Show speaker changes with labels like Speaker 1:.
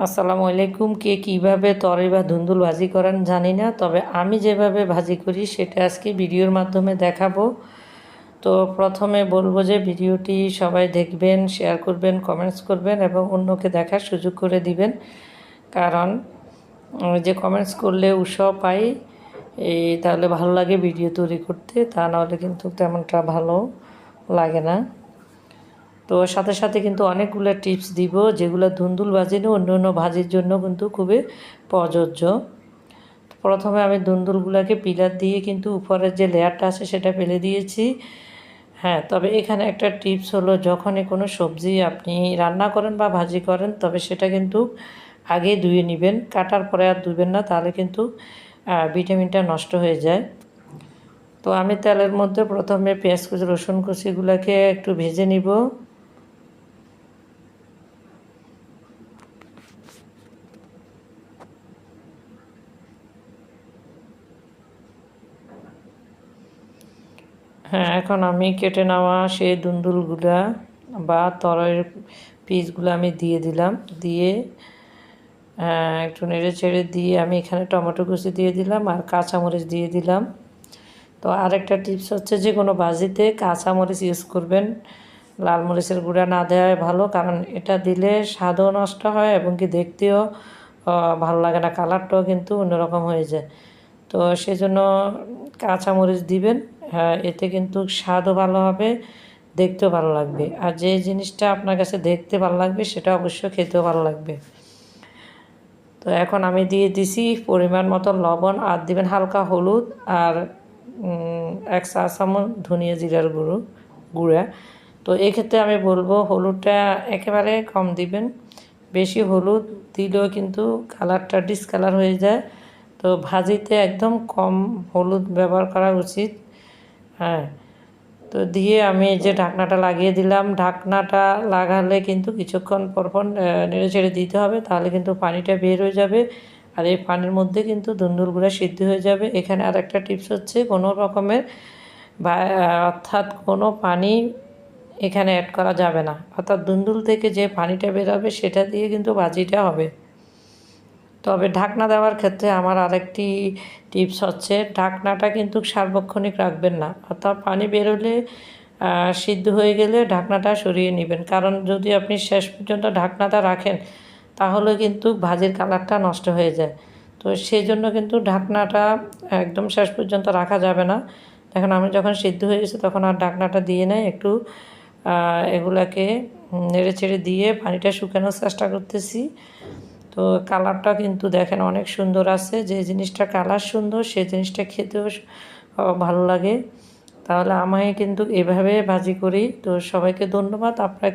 Speaker 1: আসসালামু আলাইকুম। কে কীভাবে তরই বা ধুন্দুল ভাজি করেন জানি না, তবে আমি যেভাবে ভাজি করি সেটা আজকে ভিডিওর মাধ্যমে দেখাবো। তো প্রথমে বলব যে ভিডিওটি সবাই দেখবেন, শেয়ার করবেন কমেন্টস করবেন এবং অন্যকে দেখার সুযোগ করে দিবেন। কারণ যে কমেন্টস করলে উৎসাহ পাই, এই তাহলে ভালো লাগে ভিডিও তৈরি করতে, তা নাহলে কিন্তু তেমনটা ভালো লাগে না। তো সাথে সাথে কিন্তু অনেকগুলো টিপস দিব, যেগুলো ধুন্দুল ভাজি না অন্য অন্য ভাজির জন্য কিন্তু খুবই প্রযোজ্য। প্রথমে আমি ধুন্দুলগুলোকে পিলার দিয়ে কিন্তু উপরের যে লেয়ারটা আছে সেটা ফেলে দিয়েছি। হ্যাঁ তবে এখানে একটা টিপস হলো, যখনই কোনো সবজি আপনি রান্না করেন বা ভাজি করেন, তবে সেটা কিন্তু আগে ধুয়ে নেবেন, কাটার পরে আর ধুবেন না, তাহলে কিন্তু ভিটামিনটা নষ্ট হয়ে যায়। তো আমি তেলের মধ্যে প্রথমে পেঁয়াজ কুচি, রসুন কুচিগুলোকে একটু ভেজে নিব। হ্যাঁ এখন আমি কেটে নেওয়া সেই দুন্দুলগুলা বা তরয়ের পিসগুলো আমি দিয়ে দিলাম। দিয়ে একটু নেড়ে ছেড়ে দিয়ে আমি এখানে টমেটো কুচি দিয়ে দিলাম আর কাঁচামরিচ দিয়ে দিলাম। তো আরেকটা টিপস হচ্ছে যে কোনো ভাজিতে কাঁচামরিচ ইউজ করবেন। লাল মরিচের গুঁড়া না দেওয়াই ভালো, কারণ এটা দিলে স্বাদও নষ্ট হয় এবং কি দেখতেও ভালো লাগে না। কালারটাও কিন্তু অন্যরকম হয়ে যায়। তো সেজন্য কাঁচামরিচ দিবেন। এতে কিন্তু স্বাদও ভালো হবে, দেখতেও ভালো লাগবে। আর যে জিনিসটা আপনার কাছে দেখতে ভালো লাগবে, সেটা অবশ্যই খেতেও ভালো লাগবে। তো এখন আমি দিয়ে দিছি পরিমাণ মতো লবণ, আর দিবেন হালকা হলুদ, আর এক চা চামচ ধনিয়া জিরার গুঁড়ো, গুঁড়া। তো এক্ষেত্রে আমি বলব হলুদটা একেবারে কম দিবেন। বেশি হলুদ দিলেও কিন্তু কালারটা ডিসকালার হয়ে যায়। তো ভাজিতে একদম কম হলুদ ব্যবহার করা উচিত। হ্যাঁ। তো দিয়ে আমি যে ঢাকনাটা লাগিয়ে দিলাম, ঢাকনাটা লাগালে কিন্তু কিছুক্ষণ পর পর নেড়ে ছেড়ে দিতে হবে, তাহলে কিন্তু পানিটা বের হয়ে যাবে। আর এই পানির মধ্যে কিন্তু দুন্দুলগুলো সিদ্ধ হয়ে যাবে। এখানে আর একটা টিপস হচ্ছে, কোনো রকমের বা অর্থাৎ কোনো পানি এখানে অ্যাড করা যাবে না। অর্থাৎ দুন্দুল থেকে যে পানিটা বেরোবে সেটা দিয়ে কিন্তু ভাজিটা হবে। তবে ঢাকনা দেওয়ার ক্ষেত্রে আমার আরেকটি টিপস হচ্ছে, ঢাকনাটা কিন্তু সার্বক্ষণিক রাখবেন না। অর্থাৎ পানি বেরোলে সিদ্ধ হয়ে গেলে ঢাকনাটা সরিয়ে নেবেন। কারণ যদি আপনি শেষ পর্যন্ত ঢাকনাটা রাখেন, তাহলে কিন্তু ভাজির কালারটা নষ্ট হয়ে যায়। তো সেই জন্য কিন্তু ঢাকনাটা একদম শেষ পর্যন্ত রাখা যাবে না। দেখুন, আমি যখন সিদ্ধ হয়ে গেছে, তখন আর ঢাকনাটা দিয়ে নেয় একটু এগুলাকে নেড়ে ছেড়ে দিয়ে পানিটা শুকানোর চেষ্টা করতেছি। তো কালারটা কিন্তু দেখেন অনেক সুন্দর আছে। যে জিনিসটা কালার সুন্দর সেই জিনিসটা খেতেও ভালো লাগে। তাহলে আমায় কিন্তু এভাবে ভাজি করি। তো সবাইকে ধন্যবাদ। আপনারা